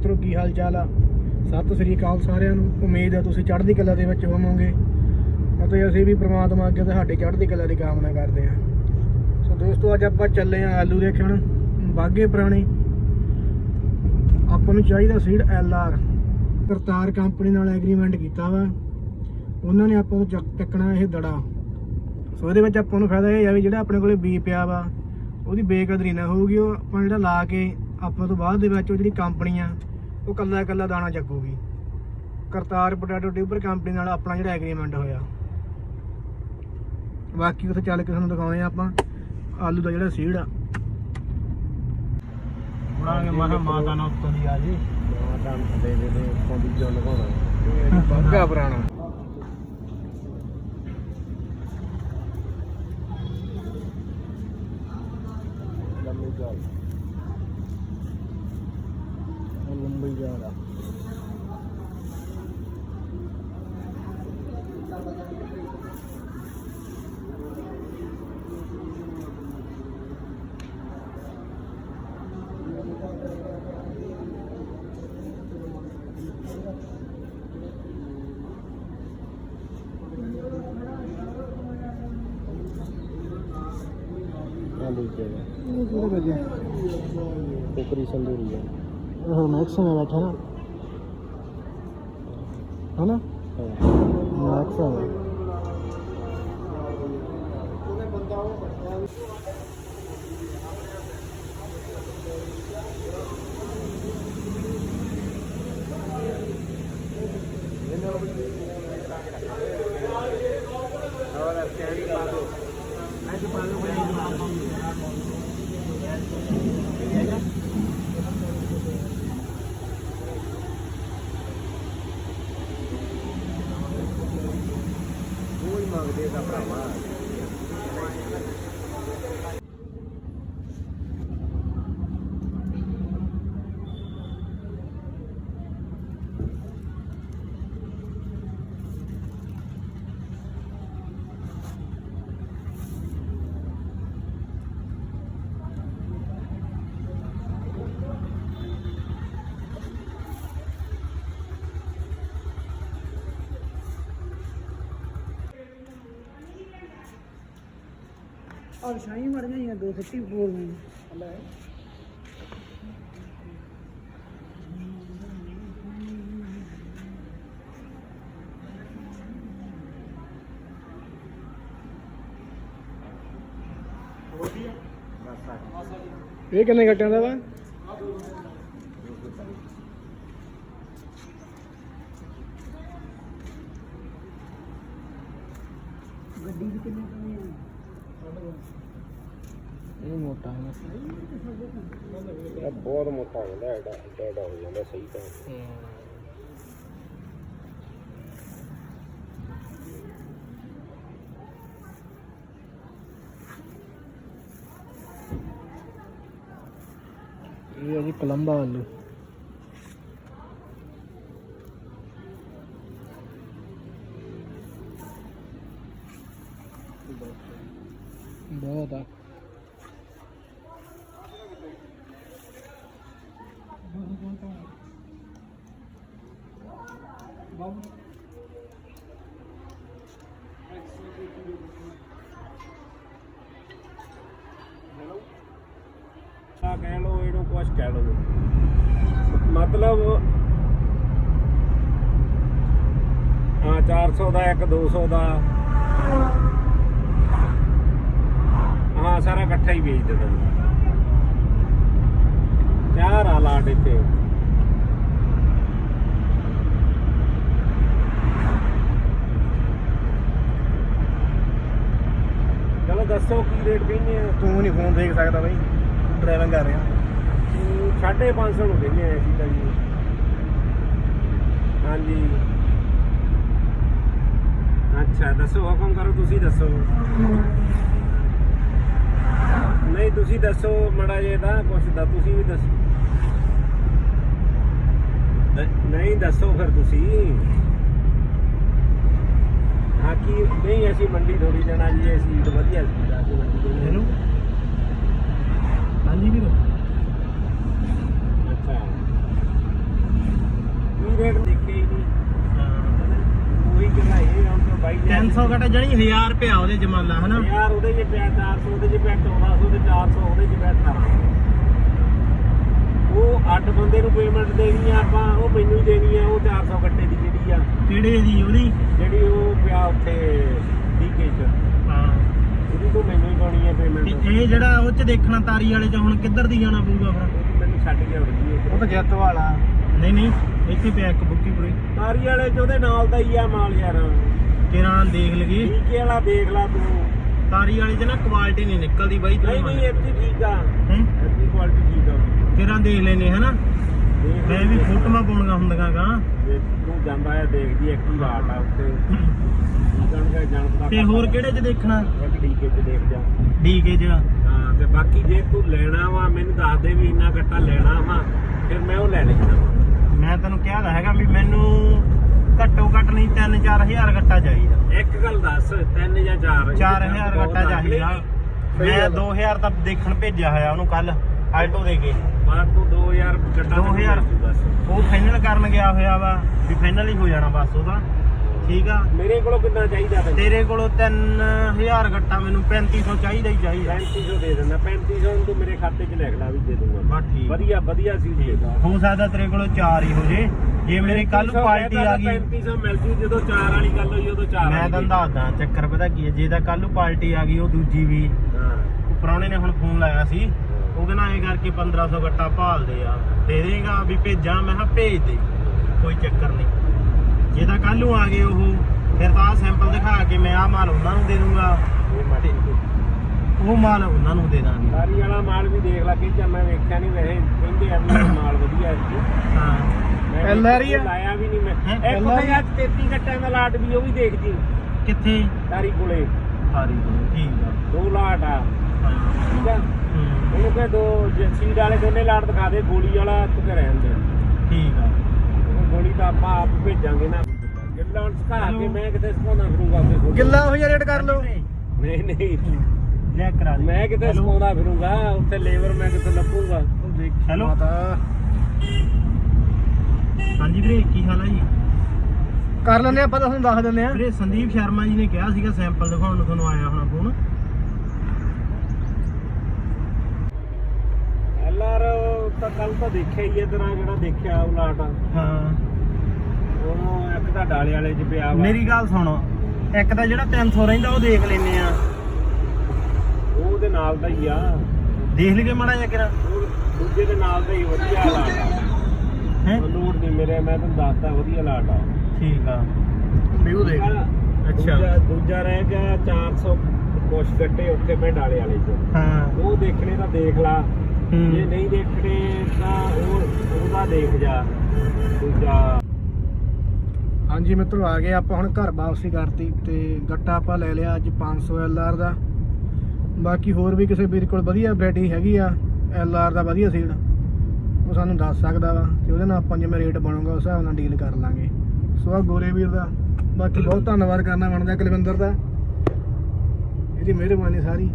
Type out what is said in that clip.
ਮਿੱਤਰੋ, ਕੀ ਹਾਲ ਚਾਲ ਆ? ਸਤਿ ਸ੍ਰੀ ਅਕਾਲ ਸਾਰਿਆਂ ਨੂੰ। ਉਮੀਦ ਆ ਤੁਸੀਂ ਚੜ੍ਹਦੀ ਕਲਾ ਦੇ ਵਿੱਚ ਹੋਵੋਗੇ। ਅਤੇ ਅਸੀਂ ਵੀ ਪ੍ਰਮਾਤਮਾ ਅੱਗੇ ਤੁਹਾਡੇ ਚੜ੍ਹਦੀ ਕਲਾ ਦੀ ਕਾਮਨਾ ਕਰਦੇ ਹਾਂ। ਸੋ ਦੋਸਤੋ, ਅੱਜ ਆਪਾਂ ਚੱਲੇ ਆਂ ਆਲੂ ਦੇਖਣ। ਬਾਗੇ ਪੁਰਾਣੇ। ਆਪਾਂ ਨੂੰ ਚਾਹੀਦਾ seed L R. Kartar company ਨਾਲ ਐਗਰੀਮੈਂਟ ਕੀਤਾ ਵਾ। ਉਹਨਾਂ ਨੇ ਆਪਾਂ ਨੂੰ ਚੱਕ- ਚੱਕਣਾ ਇਹ ਦੜਾ। ਸੋ ਇਹਦੇ ਵਿੱਚ ਆਪਾਂ ਨੂੰ ਫਾਇਦਾ ਇਹ ਆ ਵੀ ਜਿਹੜਾ ਆਪਣੇ ਕੋਲੇ ਬੀ ਪਿਆ ਵਾ, ਉਹਦੀ ਬੇਕਦਰੀ ਨਾ ਹੋਊਗੀ। ਉਹ ਆਪਾਂ ਜਿਹੜਾ ਲਾ ਕੇ ਆਪਾਂ ਤੋਂ ਬਾਅਦ ਦੇ ਵਿੱਚ ਉਹ ਜਿਹੜੀ ਕੰਪਨੀ ਆ ਉਹ ਕੱਲਾ ਕੱਲਾ ਦਾਣਾ ਚੱਕੂਗੀ। ਕਰਤਾਰ ਪੋਟੈਟੋ ਟਿਊਬਰ ਕੰਪਨੀ ਨਾਲ ਆਪਣਾ ਜਿਹੜਾ ਐਗਰੀਮੈਂਟ ਹੋਇਆ। ਬਾਕੀ ਉੱਥੇ ਚੱਲ ਕੇ ਤੁਹਾਨੂੰ ਦਿਖਾਉਣੇ ਆ ਆਪਾਂ ਆਲੂ ਦਾ ਜਿਹੜਾ ਸੀਡ ਆ। ਉੜਾਂਗੇ ਮਹਾ ਮਾਤਾ ਨਾਲ ਉੱਤੋਂ ਦੀ ਆ ਜੀ। ਮਾਤਾ ਦੇ ਦੇ ਦੇ ਉੱਤੋਂ ਦੀ ਜੋ ਲਗਾਉਣਾ। ਬਾਗਾ ਪੁਰਾਣਾ। ਸੰਦੂਰ ਸੰਦੂਰੀ ਹੈ ਉਹ ਮੈਕਸ ਨੇ ਬੈਠਾ ਨਾ ਹਨਾ? ਮੈਕਸ ਆ है ਕੋਈ ਮੰਗਦੇ ਦਾ और शाही मर गई दो सिक्सटी ये कितने हैं दादा गड्डी भी कितने ਇਹ ਮੋਟਾ ਹੈ ਇਹ ਬਹੁਤ ਮੋਟਾ ਹੋ ਜਾਂਦਾ ਐਡਾ ਐਡਾ ਹੋ ਜਾਂਦਾ ਸਹੀ ਤਾਂ। ਇਹ ਹੈ ਜੀ ਕਲੰਬਾ ਆਲੂ। ਬਹੁਤ ਆ। ਆ ਕਹਿ ਲੋ ਇਹਨੂੰ ਕੁਛ ਕਹਿ ਲੋ ਮਤਲਬ, ਹਾਂ 400 ਦਾ ਇੱਕ 200 ਦਾ। ਹਾਂ, ਸਾਰਾ ਇਕੱਠਾ ਹੀ ਵੇਚ ਦਿੰਦਾ ਚਾਰ ਆ ਲਾਟ ਇੱਥੇ ਚਲੋ ਦੱਸੋ ਕੀ ਰੇਟ ਕਹਿੰਦੇ ਆ? ਤੂੰ ਨਹੀਂ ਫੋਨ ਦੇਖ ਸਕਦਾ ਬਈ ਡਰਾਈਵਿੰਗ ਕਰ ਰਿਹਾ। ਸਾਢੇ 500 ਨੂੰ ਦਿੰਦੇ ਆ ਅਸੀਂ ਤਾਂ ਜੀ। ਹਾਂਜੀ। ਅੱਛਾ ਦੱਸੋ ਹੁਕਮ ਕਰੋ ਤੁਸੀਂ ਦੱਸੋ। ਨਹੀਂ ਤੁਸੀਂ ਦੱਸੋ ਮੜਾ ਜੇ ਦਾ ਕੁਛ ਦਾ ਤੁਸੀਂ ਵੀ ਦੱਸੋ। ਨਹੀਂ ਦੱਸੋ ਫਿਰ ਤੁਸੀਂ। ਹਾਂ ਕੀ ਨਹੀਂ ਅਸੀਂ ਮੰਡੀ ਥੋੜੀ ਜਾਣਾ ਜੀ ਅਸੀਂ ਤਾਂ ਵਧੀਆ ਸੀ ਜਾ ਕੇ ਮੰਡੀ ਦੇਣੀ। ਇਹਨੂੰ? ਹਾਂਜੀ ਵੀਰ। ਅੱਛਾ। ਰੇਟ ਦੇਖੇ ਹੀ ਨਹੀਂ ਉਹੀ ਕਿਹਾ ਇਹ ਹੁਣ ਤਾਂ ਬਾਈ ਨੇ 300 ਘਟਾ ਜਣੀ 1000 ਰੁਪਿਆ ਉਹਦੇ ਜਮਾਲਾ ਹਨਾ? ਯਾਰ ਉਹਦੇ ਚ ਪਿਆ 400 ਉਹਦੇ ਚ ਪਿਆ 1400 ਤੇ 400 ਉਹਦੇ ਚ ਪਿਆ 1800 ਉਹ ਅੱਡ ਬੰਦੇ ਨੂੰ ਪੇਮੈਂਟ ਦੇਣੀ ਆ ਆਪਾਂ ਉਹ ਮੈਨੂੰ ਹੀ ਦੇਣੀ ਆ ਉਹ 400 ਗੱਟੇ ਦੀ ਜਿਹੜੀ ਆ। ਕਿਹੜੇ ਦੀ ਉਹਦੀ? ਜਿਹੜੀ ਉਹ ਪਿਆ ਉੱਥੇ ਡੀਕੇ ਚ। ਹਾਂ। ਉਹਦੀ ਤੋਂ ਮੈਨੂੰ ਹੀ ਪਾਉਣੀ ਆ ਤੇ ਪੇਮੈਂਟ ਇਹ ਜਿਹੜਾ ਉਹ ਚ ਦੇਖਣਾ ਤਾਰੀ ਵਾਲੇ ਚ ਹੁਣ ਕਿੱਧਰ ਦੀ ਜਾਣਾ ਪਊਗਾ ਫਿਰ ਮੈਨੂੰ ਛੱਡ ਕੇ ਉੜਦੀ ਉਹ ਤਾਂ ਜੱਤ ਵਾਲਾ। ਨਹੀਂ ਨਹੀਂ ਇੱਥੇ ਪਿਆ ਇੱਕ ਬੁੱਕੀ ਪੂਰੀ। ਤਾਰੀ ਵਾਲੇ ਚ ਉਹਦੇ ਨਾਲ ਦਾ ਹੀ ਆ ਮਾਲ ਯਾਰ। ਕਿਰਾਂ ਦੇਖ ਲਈਏ। ਡੀਕੇ ਵਾਲਾ ਦੇਖ ਲਾ ਤੂੰ। ਤਾਰੀ ਵਾਲੀ ਚ ਨਾ ਕੁਆਲਿਟੀ ਨਹੀਂ ਨਿਕਲਦੀ ਬਾਈ ਨਹੀਂ ਨਹੀਂ ਇੱਥੇ ਠੀਕ ਆ। ਹੂੰ? ਇੱਥੇ ਕੁਆਲਿਟੀ ਆ ਕਿਰਾਂ ਦੇਖ ਲੈਨੇ ਹਨਾ? ਮੈਂ ਵੀ ਫੋਟੋਆਂ ਪਾਉਣੀਆਂ ਹੁੰਦੀਆਂ ਗਾ। ਤੂੰ ਜਾਂਦਾ ਹੈ ਦੇਖਦੀ ਇੱਕ ਹੀ ਵਾਟ ਆ ਉੱਤੇ। ਤੇ ਹੋਰ ਕਿਹੜੇ ਚ ਦੇਖਣਾ? ਡੀਕੇ ਚ ਦੇਖ ਜਾ। ਡੀਕੇ ਚ। ਹਾਂ ਤੇ ਬਾਕੀ ਜੇ ਤੂੰ ਲੈਣਾ ਵਾ ਮੈਨੂੰ ਦੱਸ ਦੇ ਵੀ ਇੰਨਾ ਗੱਟਾ ਲੈਣਾ ਵਾ ਫਿਰ ਮੈਂ ਉਹ ਲੈ ਲੈਣਾ ਮੈਂ ਤੈਨੂੰ ਕਿਹਾ ਤਾਂ ਹੈਗਾ ਵੀ ਮੈਨੂੰ ਘੱਟੋ ਘੱਟ ਨਹੀਂ 3-4000 ਗੱਟਾ ਚਾਹੀਦਾ। ਇੱਕ ਗੱਲ ਦੱਸ ਤਿੰਨ ਜਾਂ ਚਾਰ? 4000 ਗੱਟਾ ਚਾਹੀਦਾ। ਮੈਂ 2000 ਤਾਂ ਦੇਖਣ ਭੇਜਿਆ ਹੋਇਆ ਉਹਨੂੰ ਕੱਲ ਆਲਟੋ ਦੇ ਕੇ। ਬਾਅਦ ਤੂੰ 2000 ਗੱਟਾ ਦੋ ਹਜ਼ਾਰ। ਬਸ। ਉਹ ਫਾਈਨਲ ਕਰਨ ਗਿਆ ਹੋਇਆ ਵਾ ਵੀ ਫਾਈਨਲ ਹੀ ਹੋ ਜਾਣਾ ਬਸ ਉਹਦਾ। ਠੀਕ ਆ? ਮੇਰੇ ਕੋਲੋਂ ਕਿੰਨਾ ਚਾਹੀਦਾ ਤੈਨੂੰ? ਤੇਰੇ ਕੋਲੋਂ 3000 ਗੱਟਾ ਮੈਨੂੰ 3500 ਚਾਹੀਦਾ ਹੀ ਚਾਹੀਦਾ। 3500 ਦੇ ਦਿੰਦਾ 3500 ਨੂੰ ਤੂੰ ਮੇਰੇ ਖਾਤੇ 'ਚ ਲਿਖ ਲਾ ਵੀ ਦੇ ਦੂੰਗਾ। ਠੀਕ। ਵਧੀਆ ਵਧੀਆ ਸੀ ਦੇਗਾ ਹੋ ਸਕਦਾ ਤੇਰੇ ਕੋਲੋਂ 4 ਹੀ ਹੋ ਜੇ। ਜੇ ਮੇਰੇ ਕੱਲ ਪਾਰਟੀ ਆ ਗਈ। 3500 ਮਿਲ ਜੂ ਜਦੋਂ ਚਾਰ ਵਾਲੀ ਗੱਲ ਹੋਈ ਉਦੋਂ ਚਾਰ ਮੈਂ ਵਾਲੀ ਤੁਹਾਨੂੰ ਦੱਸਦਾ ਚੱਕਰ ਪਤਾ ਕੀ ਹੈ ਜੇ ਤਾਂ ਕੱਲ ਨੂੰ ਪਾਰਟੀ ਆ ਗਈ ਉਹ ਦੂਜੀ ਵੀ। ਹਾਂ। ਪ੍ਰਾਹੁਣੇ ਨੇ ਹੁਣ ਫੋਨ ਲਾਇਆ ਸੀ ਉਹ ਕਹਿੰਦਾ ਐਂ ਕਰਕੇ 1500 ਗੱਟਾ ਭਾਲਦੇ ਆ। ਦੇ ਦੇਗਾ ਵੀ ਭੇਜਾਂ ਮੈਂ ਕਿਹਾ ਭੇਜ ਦੇ। ਕੋਈ ਚੱਕਰ ਨਹੀਂ। ਜੇ ਤਾਂ ਕੱਲ ਨੂੰ ਆ ਗਏ ਉਹ ਫਿਰ ਤਾਂ ਸੈਂਪਲ ਦਿਖਾ ਕੇ ਮੈਂ ਆਹ ਮਾਲ ਉਹਨਾਂ ਨੂੰ ਦੇ ਦੂੰਗਾ। ਉਹ ਮਾਲ ਉਹਨਾਂ ਨੂੰ ਦੇ ਦਾਂਗੇ। ਸਾਰੀ ਵਾਲਾ ਮਾਲ ਵੀ ਦੇਖ ਲਾ ਕਿ ਮੈਂ ਵੇਖਿਆ ਨਹੀਂ ਵੈਸੇ ਕਹਿੰਦੇ ਆ ਵੀ ਮਾਲ ਵਧੀਆ ਹੈ ਜੀ। ਹਾਂ। ਆ? ਲਾਇਆ ਵੀ ਨਹੀਂ ਮੈਂ। ਇੱਕ ਤੇ ਯਾਰ 33 ਗੱਟਾਂ ਦਾ ਲਾਟ ਵੀ ਉਹ ਵੀ ਦੇਖ ਜੀ ਕਿੱਥੇ? ਤਾਰੀ ਕੋਲੇ ਸਾਰੀ ਠੀਕ ਆ। ਦੋ ਲਾਟ ਆ। ਠੀਕ ਆ ਹੂੰ, ਉਹਨੂੰ ਕਹੇ ਦੋ ਜੇ ਸੀਡ ਵਾਲੇ ਦੋਨੇ ਲਾਟ ਦਿਖਾ ਦੇ ਗੋਲੀ ਵਾਲਾ ਤੂੰ ਕਹ ਰਹਿਣ ਦੇ। ਠੀਕ ਆ। ਉਹ ਗੋਲੀ ਤਾਂ ਆਪਾਂ ਆਪ ਭੇਜਾਂਗੇ ਨਾ। ਗਿੱਲਾ ਹੁਣ ਸੁਕਾ ਕੇ ਮੈਂ ਕਿਤੇ ਸੁਕਾਉਣਾ ਫਿਰੂੰਗਾ ਆਪਣੇ ਕੋਲ ਗਿੱਲਾ ਹੋ ਜਾ ਰੇਟ ਕਰ ਲਓ। ਨਹੀਂ ਨਹੀਂ। ਚੈੱਕ ਕਰਾ ਦੇ। ਮੈਂ ਕਿਤੇ ਸੁਕਾਉਂਦਾ ਫਿਰੂੰਗਾ ਉੱਥੇ ਲੇਬਰ ਮੈਂ ਕਿਤੇ ਲੱਭੂਗਾ। ਹੈਲੋ। ਹਾਂਜੀ ਵੀਰੇ ਕੀ ਹਾਲ ਹੈ ਜੀ? ਕਰ ਲੈਂਦੇ ਆਪਾਂ ਤੁਹਾਨੂੰ ਦੱਸ ਦਿੰਦੇ ਆ। ਵੀਰੇ ਸੰਦੀਪ ਸ਼ਰਮਾ ਜੀ ਨੇ ਕਿਹਾ ਸੀਗਾ ਸੈਂਪਲ ਦਿਖਾਉਣ ਨੂੰ ਤੁਹਾਨੂੰ ਆਇਆ ਹੋਣਾ ਫੋਨ ਐਲਆਰ ਤਾਂ ਕੱਲ ਤਾਂ ਦੇਖਿਆ ਹੀ ਤੇਰਾ ਜਿਹੜਾ ਦੇਖਿਆ ਉਹ ਲਾਟ ਹਾਂ। ਉਹਨੂੰ ਇੱਕ ਤਾਂ ਡਾਲੇ ਵਾਲੇ ਚ ਪਿਆ ਵਾ। ਮੇਰੀ ਗੱਲ ਸੁਣੋ ਇੱਕ ਤਾਂ ਜਿਹੜਾ 300 ਰਹਿੰਦਾ ਉਹ ਦੇਖ ਲੈਨੇ ਆ। ਉਹ ਉਹਦੇ ਨਾਲ ਦਾ ਹੀ ਆ। ਦੇਖ ਲਈਏ ਮਾੜਾ ਜਿਹਾ ਕਿਰਾ ਉਹ ਦੂਜੇ ਦੇ ਨਾਲ ਦਾ ਹੀ ਵਧੀਆ ਆ ਹੈ? ਲੋਡ ਨਹੀਂ ਮੇਰੇ ਮੈਂ ਤੁਹਾਨੂੰ ਦੱਸਦਾ ਵਧੀਆ ਲਾਟ ਆ। ਠੀਕ ਆ। ਵਿਊ ਦੇਖ। ਅੱਛਾ। ਦੂਜਾ ਦੂਜਾ ਰਹਿ ਗਿਆ 400 ਕੁਛ ਗੱਟੇ ਉੱਥੇ ਮੈਂ ਡਾਲੇ ਵਾਲੇ ਚ। ਹਾਂ। ਉਹ ਦੇਖਣੇ ਤਾਂ ਦੇਖ ਲਾ। ਜੇ ਹੂੰ ਨਹੀਂ ਦੇਖਣੇ ਤਾਂ ਉਹ ਉਹਦਾ ਦੇਖ ਜਾ ਦੂਜਾ। ਹਾਂਜੀ ਮਿੱਤਰੋ ਆ ਗਏ ਆਪਾਂ ਹੁਣ ਘਰ ਵਾਪਸੀ ਕਰਤੀ ਤੇ ਗੱਟਾ ਆਪਾਂ ਲੈ ਲਿਆ ਅੱਜ 500 ਐਲਆਰ ਦਾ। ਬਾਕੀ ਹੋਰ ਵੀ ਕਿਸੇ ਵੀਰ ਕੋਲ ਵਧੀਆ ਵੈਰਾਈਟੀ ਹੈਗੀ ਆ ਐਲਆਰ ਦਾ ਵਧੀਆ ਸੀਡ ਉਹ ਸਾਨੂੰ ਦੱਸ ਸਕਦਾ ਵਾ ਤੇ ਉਹਦੇ ਨਾਲ ਆਪਾਂ ਜਿਵੇਂ ਰੇਟ ਬਣੂਗਾ ਉਸ ਹਿਸਾਬ ਨਾਲ ਡੀਲ ਕਰ ਲਾਂਗੇ। ਸੋ ਆ ਗੋਰੇ ਵੀਰ ਦਾ ਬਾਕੀ ਬਹੁਤ ਧੰਨਵਾਦ ਕਰਨਾ ਬਣਦਾ ਕੁਲਵਿੰਦਰ ਦਾ। ਇਹਦੀ ਮਿਹਰਬਾਨੀ ਸਾਰੀ।